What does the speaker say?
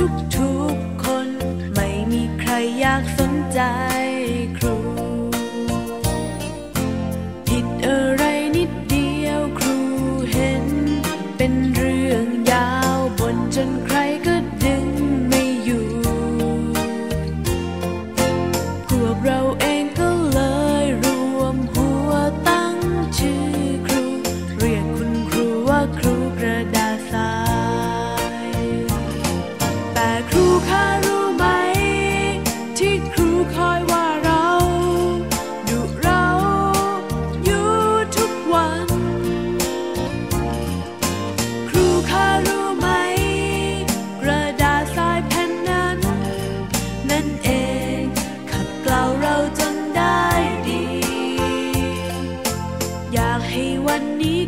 took วันนี้